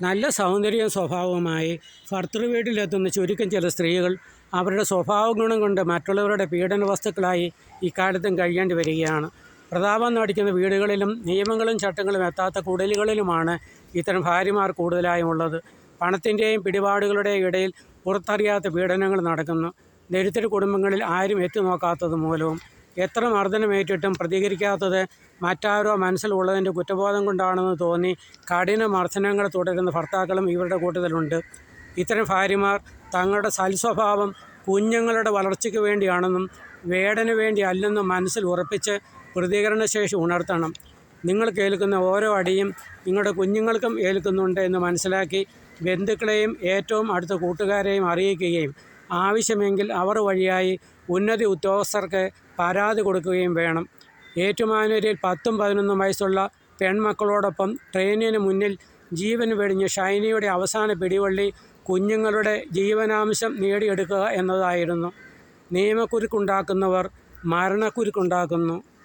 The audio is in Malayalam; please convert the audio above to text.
നല്ല സൗന്ദര്യവും സ്വഭാവവുമായി ഭർത്തൃ വീട്ടിലെത്തുന്ന ചുരുക്കം ചില സ്ത്രീകൾ അവരുടെ സ്വഭാവ ഗുണം കൊണ്ട് മറ്റുള്ളവരുടെ പീഡന വസ്തുക്കളായി ഇക്കാലത്തും കഴിയേണ്ടി വരികയാണ്. പ്രതാപം നടിക്കുന്ന വീടുകളിലും നിയമങ്ങളും ചട്ടങ്ങളും എത്താത്ത കുടലുകളിലുമാണ് ഇത്തരം ഭാര്യമാർ കൂടുതലായും ഉള്ളത്. പണത്തിന്റെയും പിടിപാടുകളുടെയും ഇടയിൽ പുറത്തറിയാത്ത പീഡനങ്ങൾ നടക്കുന്നു. ദരിദ്ര കുടുംബങ്ങളിൽ ആരും എത്തി നോക്കാത്തത് മൂലവും എത്ര മർദ്ദനമേറ്റിട്ടും പ്രതികരിക്കാത്തത് മറ്റാരോ മനസ്സിലുള്ളതിന്റെ കുറ്റബോധം കൊണ്ടാണെന്ന് തോന്നി കഠിന മർദ്ദനങ്ങൾ തുടരുന്ന ഭർത്താക്കളും ഇവരുടെ കൂട്ടത്തിലുണ്ട്. ഇത്തരം ഭാര്യമാർ തങ്ങളുടെ സൽസ്വഭാവം കുഞ്ഞുങ്ങളുടെ വളർച്ചയ്ക്ക് വേണ്ടിയാണെന്നും വേടന് വേണ്ടി അല്ലെന്നും മനസ്സിൽ ഉറപ്പിച്ച് പ്രതികരണശേഷി ഉണർത്തണം. നിങ്ങൾ കേൾക്കുന്ന ഓരോ അടിയും നിങ്ങളുടെ കുഞ്ഞുങ്ങൾക്കും ഏൽക്കുന്നുണ്ട് എന്ന് മനസ്സിലാക്കി ബന്ധുക്കളെയും ഏറ്റവും അടുത്ത കൂട്ടുകാരെയും അറിയിക്കുകയും ആവശ്യമെങ്കിൽ അവർ വഴിയായി ഉന്നത ഉദ്യോഗസ്ഥർക്ക് പരാതി കൊടുക്കുകയും വേണം. ഏറ്റുമാനൂരിൽ പത്തും പതിനൊന്നും വയസ്സുള്ള പെൺമക്കളോടൊപ്പം ട്രെയിനിന് മുന്നിൽ ജീവൻ വെടിഞ്ഞ് ഷൈനിയുടെ അവസാന പിടിവള്ളി കുഞ്ഞുങ്ങളുടെ ജീവനാംശം നേടിയെടുക്കുക എന്നതായിരുന്നു. നിയമക്കുരുക്കുണ്ടാക്കുന്നവർ മരണക്കുരുക്കുണ്ടാക്കുന്നു.